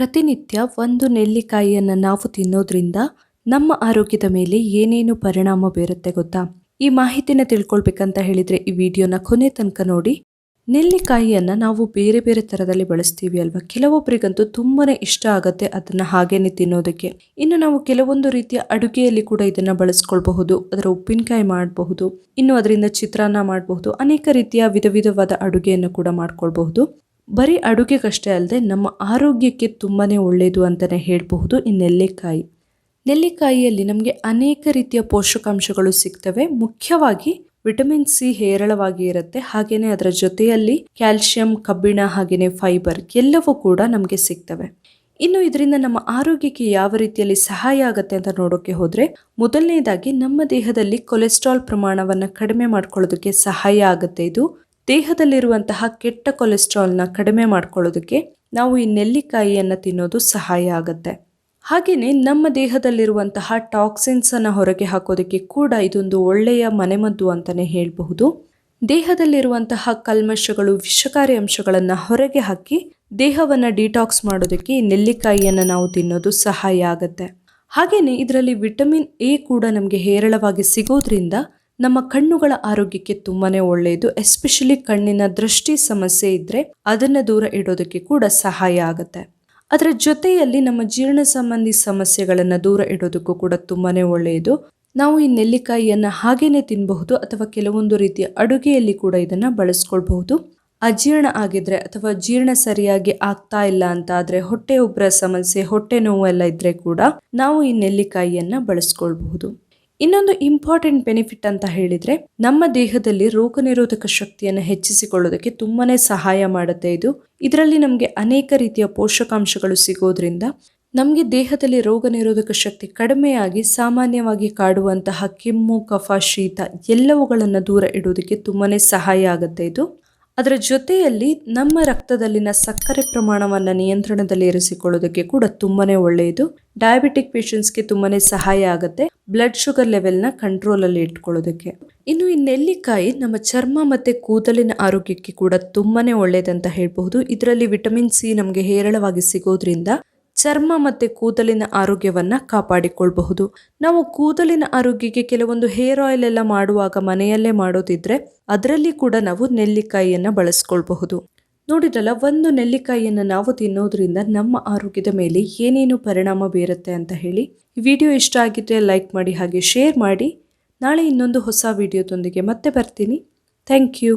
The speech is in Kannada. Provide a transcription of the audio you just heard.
ಪ್ರತಿನಿತ್ಯ ಒಂದು ನೆಲ್ಲಿಕಾಯಿಯನ್ನು ನಾವು ತಿನ್ನೋದ್ರಿಂದ ನಮ್ಮ ಆರೋಗ್ಯದ ಮೇಲೆ ಏನೇನು ಪರಿಣಾಮ ಬೀರುತ್ತೆ ಗೊತ್ತಾ? ಈ ಮಾಹಿತಿನ ತಿಳ್ಕೊಳ್ಬೇಕಂತ ಹೇಳಿದರೆ ಈ ವಿಡಿಯೋನ ಕೊನೆ ತನಕ ನೋಡಿ. ನೆಲ್ಲಿಕಾಯಿಯನ್ನು ನಾವು ಬೇರೆ ಬೇರೆ ಥರದಲ್ಲಿ ಬಳಸ್ತೀವಿ ಅಲ್ವಾ? ಕೆಲವೊಬ್ಬರಿಗಂತೂ ತುಂಬಾ ಇಷ್ಟ ಆಗುತ್ತೆ ಅದನ್ನು ಹಾಗೇನೆ ತಿನ್ನೋದಕ್ಕೆ. ಇನ್ನು ನಾವು ಕೆಲವೊಂದು ರೀತಿಯ ಅಡುಗೆಯಲ್ಲಿ ಕೂಡ ಇದನ್ನು ಬಳಸ್ಕೊಳ್ಬಹುದು, ಅದರ ಉಪ್ಪಿನಕಾಯಿ ಮಾಡಬಹುದು, ಇನ್ನು ಅದರಿಂದ ಚಿತ್ರಾನ್ನ ಮಾಡಬಹುದು, ಅನೇಕ ರೀತಿಯ ವಿಧ ವಿಧವಾದ ಅಡುಗೆಯನ್ನು ಕೂಡ ಮಾಡ್ಕೊಳ್ಬಹುದು. ಬರೀ ಅಡುಗೆಗಷ್ಟೇ ಅಲ್ಲದೆ ನಮ್ಮ ಆರೋಗ್ಯಕ್ಕೆ ತುಂಬಾ ಒಳ್ಳೆಯದು ಅಂತಲೇ ಹೇಳಬಹುದು ಈ ನೆಲ್ಲಿಕಾಯಿ. ನೆಲ್ಲಿಕಾಯಿಯಲ್ಲಿ ನಮಗೆ ಅನೇಕ ರೀತಿಯ ಪೋಷಕಾಂಶಗಳು ಸಿಗ್ತವೆ. ಮುಖ್ಯವಾಗಿ ವಿಟಮಿನ್ ಸಿ ಹೇರಳವಾಗಿ ಇರುತ್ತೆ. ಹಾಗೇನೆ ಅದರ ಜೊತೆಯಲ್ಲಿ ಕ್ಯಾಲ್ಸಿಯಂ ಕಬ್ಬಿಣ ಹಾಗೆಯೇ ಫೈಬರ್ ಎಲ್ಲವೂ ಕೂಡ ನಮಗೆ ಸಿಗ್ತವೆ. ಇನ್ನು ಇದರಿಂದ ನಮ್ಮ ಆರೋಗ್ಯಕ್ಕೆ ಯಾವ ರೀತಿಯಲ್ಲಿ ಸಹಾಯ ಆಗುತ್ತೆ ಅಂತ ನೋಡೋಕ್ಕೆ ಹೋದರೆ ಮೊದಲನೇದಾಗಿ ನಮ್ಮ ದೇಹದಲ್ಲಿ ಕೊಲೆಸ್ಟ್ರಾಲ್ ಪ್ರಮಾಣವನ್ನು ಕಡಿಮೆ ಮಾಡ್ಕೊಳ್ಳೋದಕ್ಕೆ ಸಹಾಯ ಆಗುತ್ತೆ ಇದು. ದೇಹದಲ್ಲಿರುವಂತಹ ಕೆಟ್ಟ ಕೊಲೆಸ್ಟ್ರಾಲ್ನ ಕಡಿಮೆ ಮಾಡ್ಕೊಳ್ಳೋದಕ್ಕೆ ನಾವು ಈ ನೆಲ್ಲಿಕಾಯಿಯನ್ನು ತಿನ್ನೋದು ಸಹಾಯ ಆಗುತ್ತೆ. ಹಾಗೆಯೇ ನಮ್ಮ ದೇಹದಲ್ಲಿರುವಂತಹ ಟಾಕ್ಸಿನ್ಸನ್ನು ಹೊರಗೆ ಹಾಕೋದಕ್ಕೆ ಕೂಡ ಇದೊಂದು ಒಳ್ಳೆಯ ಮನೆಮದ್ದು ಅಂತಲೇ ಹೇಳಬಹುದು. ದೇಹದಲ್ಲಿರುವಂತಹ ಕಲ್ಮಶಗಳು, ವಿಷಕಾರಿ ಅಂಶಗಳನ್ನು ಹೊರಗೆ ಹಾಕಿ ದೇಹವನ್ನು ಡಿಟಾಕ್ಸ್ ಮಾಡೋದಕ್ಕೆ ನೆಲ್ಲಿಕಾಯಿಯನ್ನು ನಾವು ತಿನ್ನೋದು ಸಹಾಯ ಆಗುತ್ತೆ. ಹಾಗೆಯೇ ಇದರಲ್ಲಿ ವಿಟಮಿನ್ ಎ ಕೂಡ ನಮಗೆ ಹೇರಳವಾಗಿ ಸಿಗೋದ್ರಿಂದ ನಮ್ಮ ಕಣ್ಣುಗಳ ಆರೋಗ್ಯಕ್ಕೆ ತುಂಬಾನೇ ಒಳ್ಳೆಯದು ಎಸ್ಪೆಷಲಿ ಕಣ್ಣಿನ ದೃಷ್ಟಿ ಸಮಸ್ಯೆ ಇದ್ರೆ ಅದನ್ನ ದೂರ ಇಡೋದಕ್ಕೆ ಕೂಡ ಸಹಾಯ ಆಗುತ್ತೆ. ಅದರ ಜೊತೆಯಲ್ಲಿ ನಮ್ಮ ಜೀರ್ಣ ಸಂಬಂಧಿ ಸಮಸ್ಯೆಗಳನ್ನು ದೂರ ಇಡೋದಕ್ಕೂ ಕೂಡ ತುಂಬಾನೇ ಒಳ್ಳೆಯದು. ನಾವು ಈ ನೆಲ್ಲಿಕಾಯಿಯನ್ನು ಹಾಗೇನೆ ತಿನ್ನಬಹುದು ಅಥವಾ ಕೆಲವೊಂದು ರೀತಿಯ ಅಡುಗೆಯಲ್ಲಿ ಕೂಡ ಇದನ್ನ ಬಳಸ್ಕೊಳ್ಬಹುದು. ಅಜೀರ್ಣ ಆಗಿದ್ರೆ ಅಥವಾ ಜೀರ್ಣ ಸರಿಯಾಗಿ ಆಗ್ತಾ ಇಲ್ಲ ಅಂತ ಆದ್ರೆ ಹೊಟ್ಟೆ ಉಬ್ಬರ ಸಮಸ್ಯೆ, ಹೊಟ್ಟೆ ನೋವು ಎಲ್ಲ ಇದ್ರೆ ಕೂಡ ನಾವು ಈ ನೆಲ್ಲಿಕಾಯಿಯನ್ನು ಬಳಸ್ಕೊಳ್ಬಹುದು. ಇನ್ನೊಂದು ಇಂಪಾರ್ಟೆಂಟ್ ಬೆನಿಫಿಟ್ ಅಂತ ಹೇಳಿದ್ರೆ, ನಮ್ಮ ದೇಹದಲ್ಲಿ ರೋಗ ನಿರೋಧಕ ಶಕ್ತಿಯನ್ನು ಹೆಚ್ಚಿಸಿಕೊಳ್ಳೋದಕ್ಕೆ ತುಂಬಾನೇ ಸಹಾಯ ಮಾಡುತ್ತೆ ಇದು. ಇದರಲ್ಲಿ ನಮಗೆ ಅನೇಕ ರೀತಿಯ ಪೋಷಕಾಂಶಗಳು ಸಿಗೋದ್ರಿಂದ ನಮಗೆ ದೇಹದಲ್ಲಿ ರೋಗ ನಿರೋಧಕ ಶಕ್ತಿ ಕಡಿಮೆಯಾಗಿ ಸಾಮಾನ್ಯವಾಗಿ ಕಾಡುವಂತಹ ಕೆಮ್ಮು, ಕಫ, ಶೀತ ಎಲ್ಲವುಗಳನ್ನು ದೂರ ಇಡುವುದಕ್ಕೆ ತುಂಬಾನೇ ಸಹಾಯ ಆಗುತ್ತೆ ಇದು. ಅದರ ಜೊತೆಯಲ್ಲಿ ನಮ್ಮ ರಕ್ತದಲ್ಲಿನ ಸಕ್ಕರೆ ಪ್ರಮಾಣವನ್ನು ನಿಯಂತ್ರಣದಲ್ಲಿ ಇರಿಸಿಕೊಳ್ಳೋದಕ್ಕೆ ಕೂಡ ತುಂಬಾನೇ ಒಳ್ಳೆಯದು. ಡಯಾಬಿಟಿಕ್ ಪೇಷಂಟ್ಸ್ಗೆ ತುಂಬಾನೇ ಸಹಾಯ ಆಗುತ್ತೆ. ಬ್ಲಡ್ ಶುಗರ್ ಲೆವೆಲ್ನ ಕಂಟ್ರೋಲ್ ಅಲ್ಲಿ ಇಟ್ಕೊಳ್ಳೋದಕ್ಕೆ. ಇನ್ನು ಈ ನೆಲ್ಲಿಕಾಯಿ ನಮ್ಮ ಚರ್ಮ ಮತ್ತೆ ಕೂದಲಿನ ಆರೋಗ್ಯಕ್ಕೆ ಕೂಡ ತುಂಬಾನೇ ಒಳ್ಳೆಯದಂತ ಹೇಳಬಹುದು. ಇದರಲ್ಲಿ ವಿಟಮಿನ್ ಸಿ ನಮಗೆ ಹೇರಳವಾಗಿ ಸಿಗೋದ್ರಿಂದ ಚರ್ಮ ಮತ್ತು ಕೂದಲಿನ ಆರೋಗ್ಯವನ್ನು ಕಾಪಾಡಿಕೊಳ್ಬಹುದು. ನಾವು ಕೂದಲಿನ ಆರೋಗ್ಯಕ್ಕೆ ಕೆಲವೊಂದು ಹೇರ್ ಆಯಿಲ್ ಎಲ್ಲ ಮಾಡುವಾಗ ಮನೆಯಲ್ಲೇ ಮಾಡೋದಿದ್ರೆ ಅದರಲ್ಲಿ ಕೂಡ ನಾವು ನೆಲ್ಲಿಕಾಯಿಯನ್ನು ಬಳಸ್ಕೊಳ್ಬಹುದು. ನೋಡಿದ್ರಲ್ಲ, ಒಂದು ನೆಲ್ಲಿಕಾಯಿಯನ್ನು ನಾವು ತಿನ್ನೋದ್ರಿಂದ ನಮ್ಮ ಆರೋಗ್ಯದ ಮೇಲೆ ಏನೇನು ಪರಿಣಾಮ ಬೀರುತ್ತೆ ಅಂತ ಹೇಳಿ. ವಿಡಿಯೋ ಇಷ್ಟ ಆಗಿದ್ದರೆ ಲೈಕ್ ಮಾಡಿ ಹಾಗೆ ಶೇರ್ ಮಾಡಿ. ನಾಳೆ ಇನ್ನೊಂದು ಹೊಸ ವಿಡಿಯೋದೊಂದಿಗೆ ಮತ್ತೆ ಬರ್ತೀನಿ. Thank you.